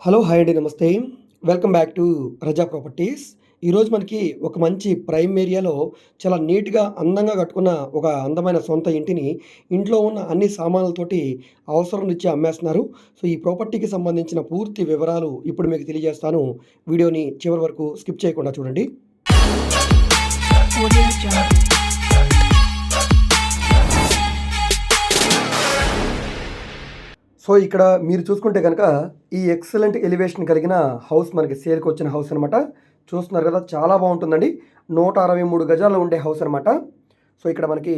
Hello hi అండి నమస్తే. Welcome back to Raza properties. ఈరోజు మనకి ఒక మంచి ప్రైమ్ ఏరియాలో చాలా నీట్గా అందంగా కట్టుకున్న ఒక అందమైన సొంత ఇంటిని ఇంట్లో ఉన్న అన్ని సామాన్లతోటి అవసరం ఇచ్చి అమ్మేస్తున్నారు. సో ఈ ప్రాపర్టీకి సంబంధించిన పూర్తి వివరాలు ఇప్పుడు మీకు తెలియజేస్తాను. వీడియోని చివరి వరకు స్కిప్ చేయకుండా చూడండి. సో ఇక్కడ మీరు చూసుకుంటే కనుక ఈ ఎక్సలెంట్ ఎలివేషన్ కలిగిన హౌస్ మనకి సేల్కి వచ్చిన హౌస్ అనమాట చూస్తున్నారు కదా చాలా బాగుంటుందండి. నూట అరవై మూడు గజాల్లో ఉండే హౌస్ అనమాట సో ఇక్కడ మనకి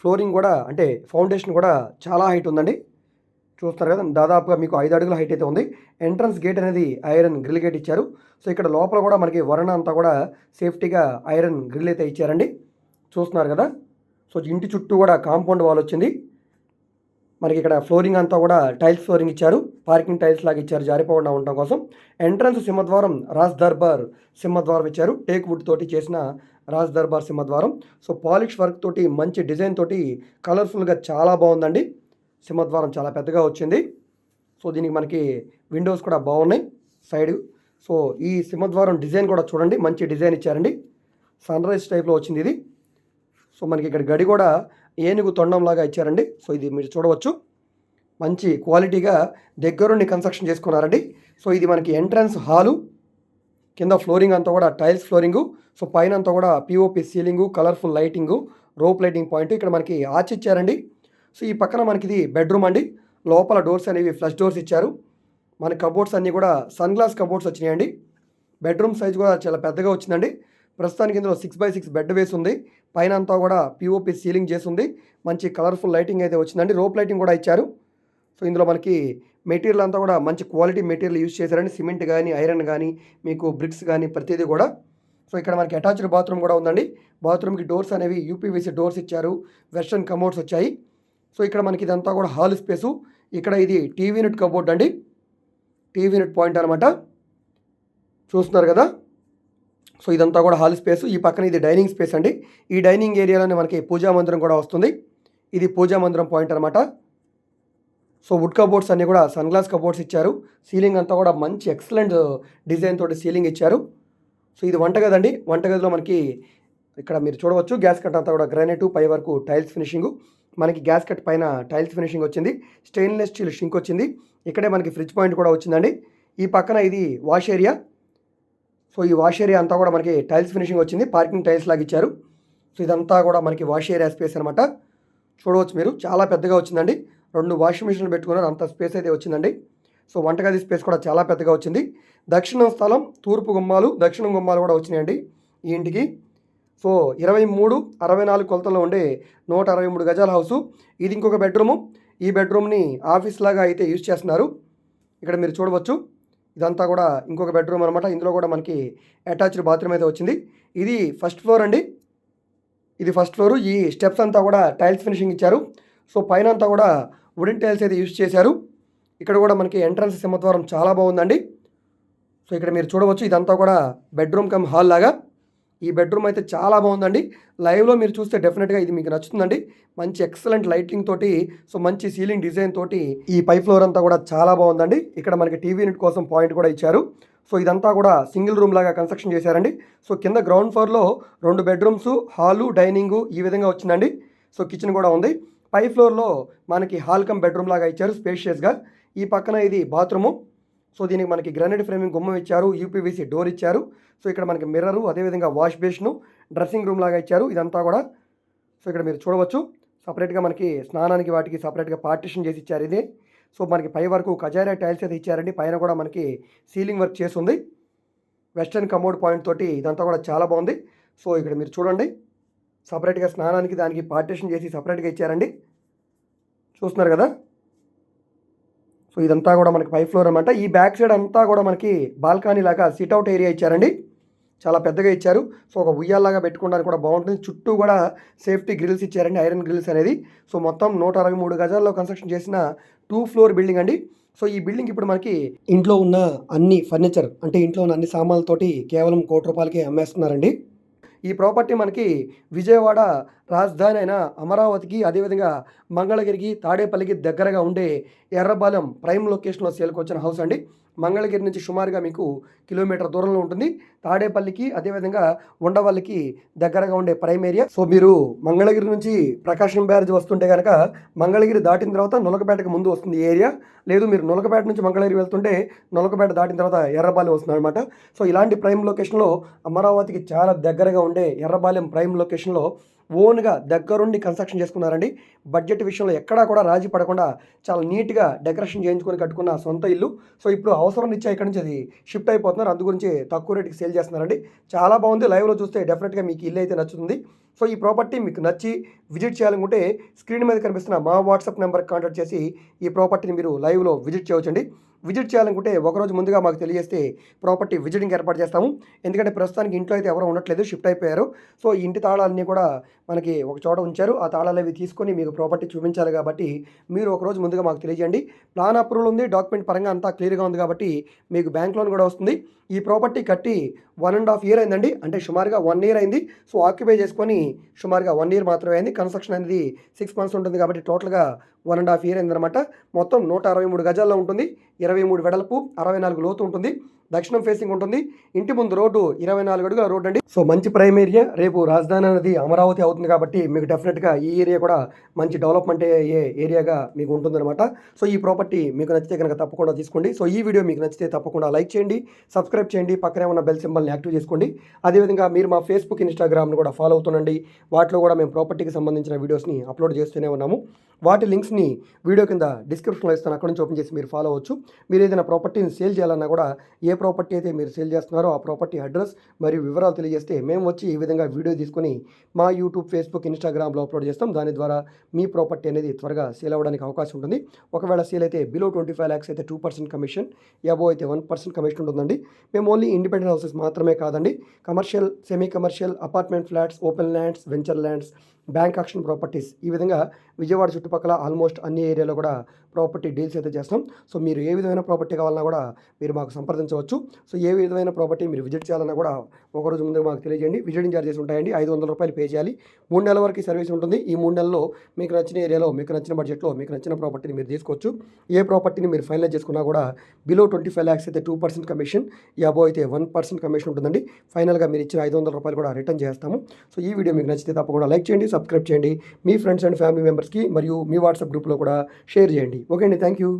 ఫ్లోరింగ్ కూడా అంటే ఫౌండేషన్ కూడా చాలా హైట్ ఉందండి. చూస్తారు కదా దాదాపుగా మీకు ఐదు అడుగుల హైట్ అయితే ఉంది. ఎంట్రన్స్ గేట్ అనేది ఐరన్ గ్రిల్ గేట్ ఇచ్చారు. సో ఇక్కడ లోపల కూడా మనకి వరణ అంతా కూడా సేఫ్టీగా ఐరన్ గ్రిల్ అయితే ఇచ్చారండి. చూస్తున్నారు కదా సో ఇంటి చుట్టూ కూడా కాంపౌండ్ వాల్ వచ్చింది. మనకి ఇక్కడ ఫ్లోరింగ్ అంతా కూడా టైల్స్ ఫ్లోరింగ్ ఇచ్చారు. పార్కింగ్ టైల్స్ లాగా ఇచ్చారు జారిపోకుండా ఉండడం కోసం. ఎంట్రన్స్ సింహద్వారం రాజ్ దర్బార్ సింహద్వారం ఇచ్చారు. టేక్ వుడ్ తోటి చేసిన రాజ్ దర్బార్ సింహద్వారం. సో పాలిష్ వర్క్ తోటి మంచి డిజైన్ తోటి కలర్ఫుల్గా చాలా బాగుందండి. సింహద్వారం చాలా పెద్దగా వచ్చింది. సో దీనికి మనకి విండోస్ కూడా బాగున్నాయి. సైడ్ సో ఈ సింహద్వారం డిజైన్ కూడా చూడండి. మంచి డిజైన్ ఇచ్చారండి. సన్ రైజ్ టైప్లో వచ్చింది ఇది. సో మనకి ఇక్కడ గడి కూడా ఏనుగు తొండంలాగా ఇచ్చారండి. సో ఇది మీరు చూడవచ్చు. మంచి క్వాలిటీగా దగ్గరుండి కన్స్ట్రక్షన్ చేసుకున్నారండి. సో ఇది మనకి ఎంట్రన్స్ హాలు. కింద ఫ్లోరింగ్ అంతా కూడా టైల్స్ ఫ్లోరింగు. సో పైన అంతా కూడా POP ceiling colourful lighting rope lighting point ఇక్కడ మనకి ఆర్చ్ ఇచ్చారండి. సో ఈ పక్కన మనకి ఇది బెడ్రూమ్ అండి. లోపల డోర్స్ అనేవి ఫ్లష్ డోర్స్ ఇచ్చారు. మన కబోర్డ్స్ అన్నీ కూడా సన్ గ్లాస్ కబోర్డ్స్ వచ్చినాయండి. బెడ్రూమ్ సైజ్ కూడా చాలా పెద్దగా వచ్చిందండి. ప్రస్తుతానికి ఇందులో సిక్స్ బై సిక్స్ బెడ్ వేసి ఉంది పైన అంతా కూడా పిఓపి సీలింగ్ చేసి ఉంది మంచి కలర్ఫుల్ లైటింగ్ అయితే వచ్చిందండి. రోప్ లైటింగ్ కూడా ఇచ్చారు. సో ఇందులో మనకి మెటీరియల్ అంతా కూడా మంచి క్వాలిటీ మెటీరియల్ యూజ్ చేశారండి. సిమెంట్ కానీ ఐరన్ కానీ మీకు బ్రిక్స్ కానీ ప్రతిదీ కూడా. సో ఇక్కడ మనకి అటాచ్డ్ బాత్రూమ్ కూడా ఉందండి. బాత్రూమ్కి డోర్స్ అనేవి యూపీవీసీ డోర్స్ ఇచ్చారు. వెస్ట్రన్ కమోడ్స్ వచ్చాయి. సో ఇక్కడ మనకి ఇదంతా కూడా హాల్ స్పేసు ఇక్కడ ఇది టీవీ యూనిట్ కబోర్డ్ అండి. టీవీ యూనిట్ పాయింట్ అనమాట చూస్తున్నారు కదా? సో ఇదంతా కూడా హాల్ స్పేస్. ఈ పక్కన ఇది డైనింగ్ స్పేస్ అండి. ఈ డైనింగ్ ఏరియాలోనే మనకి పూజా మందిరం కూడా వస్తుంది. ఇది పూజా మందిరం పాయింట్ అనమాట సో వుడ్ కబోర్డ్స్ అన్నీ కూడా సన్ గ్లాస్ కబోర్డ్స్ ఇచ్చారు. సీలింగ్ అంతా కూడా మంచి ఎక్సలెంట్ డిజైన్ తోటి సీలింగ్ ఇచ్చారు. సో ఇది వంటగది అండి. వంటగదిలో మనకి ఇక్కడ మీరు చూడవచ్చు. గ్యాస్ కట్ అంతా కూడా గ్రానైట్ పై వరకు టైల్స్ ఫినిషింగ్. మనకి గ్యాస్ కట్ పైన టైల్స్ ఫినిషింగ్ వచ్చింది. స్టెయిన్లెస్ స్టీల్ షింక్ వచ్చింది. ఇక్కడే మనకి ఫ్రిడ్జ్ పాయింట్ కూడా వచ్చిందండి. ఈ పక్కన ఇది వాష్ ఏరియా. సో ఈ వాష్ ఏరియా అంతా కూడా మనకి టైల్స్ ఫినిషింగ్ వచ్చింది. పార్కింగ్ టైల్స్ లాగా ఇచ్చారు. సో ఇదంతా కూడా మనకి వాష్ ఏరియా స్పేస్ అనమాట చూడవచ్చు మీరు. చాలా పెద్దగా వచ్చిందండి. రెండు వాషింగ్ మిషన్లు పెట్టుకున్నారు. అంత స్పేస్ అయితే వచ్చిందండి. సో వంటగది స్పేస్ కూడా చాలా పెద్దగా వచ్చింది. దక్షిణం స్థలం తూర్పు గుమ్మాలు దక్షిణం గుమ్మాలు కూడా వచ్చినాయండి ఈ ఇంటికి. సో ఇరవై మూడు అరవై నాలుగు కొలతల్లో ఉండే నూట అరవై మూడు గజాల హౌసు. ఇది ఇంకొక బెడ్రూము. ఈ బెడ్రూమ్ని ఆఫీస్ లాగా అయితే యూజ్ చేస్తున్నారు. ఇక్కడ మీరు చూడవచ్చు. ఇదంతా కూడా ఇంకొక బెడ్రూమ్ అనమాట ఇందులో కూడా మనకి అటాచ్డ్ బాత్రూమ్ అయితే వచ్చింది. ఇది ఫస్ట్ ఫ్లోర్ అండి. ఇది ఫస్ట్ ఫ్లోర్. ఈ స్టెప్స్ అంతా కూడా టైల్స్ ఫినిషింగ్ ఇచ్చారు. సో పైన అంతా కూడా వుడెన్ టైల్స్ అయితే యూజ్ చేశారు. ఇక్కడ కూడా మనకి ఎంట్రన్స్ సింహద్వారం చాలా బాగుందండి. సో ఇక్కడ మీరు చూడవచ్చు. ఇదంతా కూడా బెడ్రూమ్ కమ్ హాల్ లాగా. ఈ బెడ్రూమ్ అయితే చాలా బాగుందండి. లైవ్లో మీరు చూస్తే డెఫినెట్గా ఇది మీకు నచ్చుతుందండి. మంచి ఎక్సలెంట్ లైటింగ్ తోటి సో మంచి సీలింగ్ డిజైన్ తోటి ఈ పై ఫ్లోర్ అంతా కూడా చాలా బాగుందండి. ఇక్కడ మనకి టీవీ యూనిట్ కోసం పాయింట్ కూడా ఇచ్చారు. సో ఇదంతా కూడా సింగిల్ రూమ్ లాగా కన్స్ట్రక్షన్ చేశారండి. సో కింద గ్రౌండ్ ఫ్లోర్లో రెండు బెడ్రూమ్స్ హాలు డైనింగ్ ఈ విధంగా వచ్చిందండి. సో కిచెన్ కూడా ఉంది. పై ఫ్లోర్లో మనకి హాల్ కమ్ బెడ్రూమ్ లాగా ఇచ్చారు స్పేషియస్గా. ఈ పక్కన ఇది బాత్రూము. సో దీనికి మనకి గ్రానైట్ ఫ్రేమింగ్ గుమ్మం ఇచ్చారు యూపీవీసీ డోర్ ఇచ్చారు. సో ఇక్కడ మనకి మిర్రరు అదేవిధంగా వాష్ బేషను డ్రెస్సింగ్ రూమ్ లాగా ఇచ్చారు. ఇదంతా కూడా సో ఇక్కడ మీరు చూడవచ్చు. సపరేట్గా మనకి స్నానానికి వాటికి సపరేట్గా పార్టిషన్ చేసి ఇచ్చారు ఇది. సో మనకి పై వరకు కజారియా టైల్స్ అయితే ఇచ్చారండి. పైన కూడా మనకి సీలింగ్ వర్క్ చేసి ఉంది వెస్టర్న్ కమోడ్ పాయింట్ తోటి ఇదంతా కూడా చాలా బాగుంది. సో ఇక్కడ మీరు చూడండి. సపరేట్గా స్నానానికి దానికి పార్టిషన్ చేసి సపరేట్గా ఇచ్చారండి. చూస్తున్నారు కదా? సో ఇదంతా కూడా మనకి పై ఫ్లోర్ అనమాట ఈ బ్యాక్ సైడ్ అంతా కూడా మనకి బాల్కనీ లాగా సిట్అవుట్ ఏరియా ఇచ్చారండి. చాలా పెద్దగా ఇచ్చారు. సో ఒక ఉయ్యాల్లాగా పెట్టుకోవడానికి కూడా బాగుంటుంది. చుట్టూ కూడా సేఫ్టీ గ్రిల్స్ ఇచ్చారండి ఐరన్ గ్రిల్స్ అనేది. సో మొత్తం నూట అరవై మూడు గజాల్లో కన్స్ట్రక్షన్ చేసిన టూ ఫ్లోర్ బిల్డింగ్ అండి. సో ఈ బిల్డింగ్ ఇప్పుడు మనకి ఇంట్లో ఉన్న అన్ని ఫర్నిచర్ అంటే ఇంట్లో ఉన్న అన్ని సామాన్లతోటి కేవలం కోటి రూపాయలకే అమ్మేస్తున్నారండి. ఈ ప్రాపర్టీ మనకి విజయవాడ రాజధాని అయిన అమరావతికి అదేవిధంగా మంగళగిరికి తాడేపల్లికి దగ్గరగా ఉండే ఎర్రబాలెం ప్రైమ్ లొకేషన్లో సేల్కి వచ్చిన హౌస్ అండి. మంగళగిరి నుంచి సుమారుగా మీకు కిలోమీటర్ దూరంలో ఉంటుంది. తాడేపల్లికి అదేవిధంగా ఉండవల్లికి దగ్గరగా ఉండే ప్రైమ్ ఏరియా. సో మీరు మంగళగిరి నుంచి ప్రకాశం బ్యారేజ్ వస్తుంటే కనుక మంగళగిరి దాటిన తర్వాత నులకపేటకు ముందు వస్తుంది ఈ ఏరియా. లేదు మీరు నులకపేట నుంచి మంగళగిరి వెళ్తుంటే నులకపేట దాటిన తర్వాత ఎర్రబాలెం వస్తుంది అనమాట సో ఇలాంటి ప్రైమ్ లొకేషన్లో అమరావతికి చాలా దగ్గరగా ఉండే ఎర్రబాలెం ప్రైమ్ లొకేషన్లో ఓన్గా దగ్గరుండి కన్స్ట్రక్షన్ చేసుకున్నారండి. బడ్జెట్ విషయంలో ఎక్కడా కూడా రాజీ పడకుండా చాలా నీట్గా డెకరేషన్ చేయించుకొని కట్టుకున్న సొంత ఇల్లు. సో ఇప్పుడు అవసరం ఇచ్చే ఇక్కడ నుంచి అది షిఫ్ట్ అయిపోతున్నారు. అందు గురించి తక్కువ రేటుకి సేల్ చేస్తున్నారండి. చాలా బాగుంది. లైవ్లో చూస్తే డెఫినెట్గా మీకు ఇల్లు అయితే నచ్చుతుంది. సో ఈ ప్రాపర్టీ మీకు నచ్చి విజిట్ చేయాలనుకుంటే స్క్రీన్ మీద కనిపిస్తున్న మా వాట్సాప్ నెంబర్ కాంటాక్ట్ చేసి ఈ ప్రాపర్టీని మీరు లైవ్లో విజిట్ చేయవచ్చండి. విజిట్ చేయాలనుకుంటే ఒకరోజు ముందుగా మాకు తెలియజేస్తే ప్రాపర్టీ విజిటింగ్ ఏర్పాటు చేస్తాము. ఎందుకంటే ప్రస్తుతానికి ఇంట్లో అయితే ఎవరో ఉండట్లేదు షిఫ్ట్ అయిపోయారు. సో ఈ ఇంటి తాళాలన్నీ కూడా మనకి ఒక చోట ఉంచారు. ఆ తాళాలు అవి తీసుకొని మీకు ప్రాపర్టీ చూపించాలి కాబట్టి మీరు ఒకరోజు ముందుగా మాకు తెలియజేయండి. ప్లాన్ అప్రూవల్ ఉంది డాక్యుమెంట్ పరంగా అంతా క్లియర్గా ఉంది కాబట్టి మీకు బ్యాంక్ లోన్ కూడా వస్తుంది. ఈ ప్రాపర్టీ కట్టి వన్ అండ్ హాఫ్ ఇయర్ అయిందండి. అంటే సుమారుగా వన్ ఇయర్ అయింది. సో ఆక్యుపై చేసుకొని సుమారుగా వన్ ఇయర్ మాత్రమే అయింది. కన్స్ట్రక్షన్ అనేది సిక్స్ మంత్స్ ఉంటుంది కాబట్టి టోటల్గా వన్ అండ్ హాఫ్ ఇయర్ అయిందనమాట మొత్తం నూట అరవై మూడు గజాల్లో ఉంటుంది. ఇరవై మూడు వెడల్పు అరవై నాలుగు లోతు ఉంటుంది. దక్షిణం ఫేసింగ్ ఉంటుంది. ఇంటి ముందు రోడ్డు ఇరవై నాలుగు అడుగుల రోడ్డు అండి. సో మంచి ప్రైమ్ ఏరియా రేపు రాజధాని అనేది అమరావతి అవుతుంది కాబట్టి మీకు డెఫినెట్గా ఈ ఏరియా కూడా మంచి డెవలప్మెంట్ అయ్యే ఏరియాగా మీకు ఉంటుందన్నమాట. సో ఈ ప్రాపర్టీ మీకు నచ్చితే కనుక తప్పకుండా తీసుకోండి. సో ఈ వీడియో మీకు నచ్చితే తప్పకుండా లైక్ చేయండి సబ్స్క్రైబ్ చేయండి. పక్కనే ఉన్న బెల్ సింబల్ని యాక్టివ్ చేసుకోండి. అదేవిధంగా మీరు మా ఫేస్బుక్ ఇన్స్టాగ్రామ్ను కూడా ఫాలో అవుతుండండి. వాటిలో కూడా మేము ప్రాపర్టీకి సంబంధించిన వీడియోస్ని అప్లోడ్ చేస్తూనే ఉన్నాము. వాటి లింక్స్ని వీడియో కింద డిస్క్రిప్షన్లో ఇస్తాను. అక్కడ నుంచి ఓపెన్ చేసి మీరు ఫాలో అవచ్చు మీరు ఏదైనా ప్రాపర్టీని సేల్ చేయాలన్నా కూడా ఏ ప్రాపర్టీ అయితే మీరు సేల్ చేస్తున్నారో ఆ ప్రాపర్టీ అడ్రస్ మరియు వివరాలు తెలియజేస్తే మేము వచ్చి ఈ విధంగా వీడియో తీసుకొని మా యూట్యూబ్ ఫేస్బుక్ ఇన్స్టాగ్రామ్లో అప్లోడ్ చేస్తాం. దాని ద్వారా మీ ప్రాపర్టీ అనేది త్వరగా సేల్ అవ్వడానికి అవకాశం ఉంటుంది. ఒకవేళ సేల్ అయితే బిలో ట్వంటీ ఫైవ్ ల్యాక్స్ అయితే టూ పర్సెంట్ కమిషన్ ఎబో అయితే వన్ పర్సెంట్ కమిషన్ ఉంటుందండి. మేము ఓన్లీ ఇండిపెండెంట్ హౌసెస్ మాత్రమే కాదండి. Commercial semi commercial apartment flats open lands venture lands bank auction properties ఈ విధంగా విజయవాడ చుట్టుపక్కల ఆల్మోస్ట్ అన్ని ఏరియాలో కూడా ప్రాపర్టీ డీల్స్ అయితే చేస్తాం. సో మీరు ఏ విధమైన ప్రాపర్టీ కావాలన్నా కూడా మీరు మాకు సంప్రదించవచ్చు. సో ఏ విధమైన ప్రాపర్టీ మీరు విజిట్ చేయాలన్నా కూడా ఒకరోజు ముందు మాకు తెలియజేయండి. విజిటింగ్ ఛార్జెస్ ఉంటాయండి. ఐదు వందల రూపాయలు పే చేయాలి. మూడు నెలల వరకు సర్వీస్ ఉంటుంది. ఈ మూడు నెలల్లో మీకు నచ్చిన ఏరియాలో మీకు నచ్చిన బడ్జెట్లో మీకు నచ్చిన ప్రాపర్టీని మీరు తీసుకోవచ్చు. ఏ ప్రాపర్టీని మీరు ఫైనలైజ్ చేసుకున్నా కూడా బిలో ట్వంటీ ఫైవ్ ల్యాక్స్ అయితే టూ పర్సెంట్ కమిషన్ ఈ అబో అయితే వన్ పర్సెంట్ కమిషన్ ఉంటుందండి. ఫైనల్గా మీరు ఇచ్చిన ఐదు వందల రూపాయలు కూడా రిటర్న్ చేస్తాము. సో ఈ వీడియో మీకు నచ్చితే తప్పకుండా లైక్ చేయండి సబ్స్క్రైబ్ చేయండి. మీ ఫ్రెండ్స్ అండ్ ఫ్యామిలీ మెంబర్స్కి మరియు మీ వాట్సాప్ గ్రూప్లో కూడా షేర్ చేయండి. ఓకే అండి. Thank you.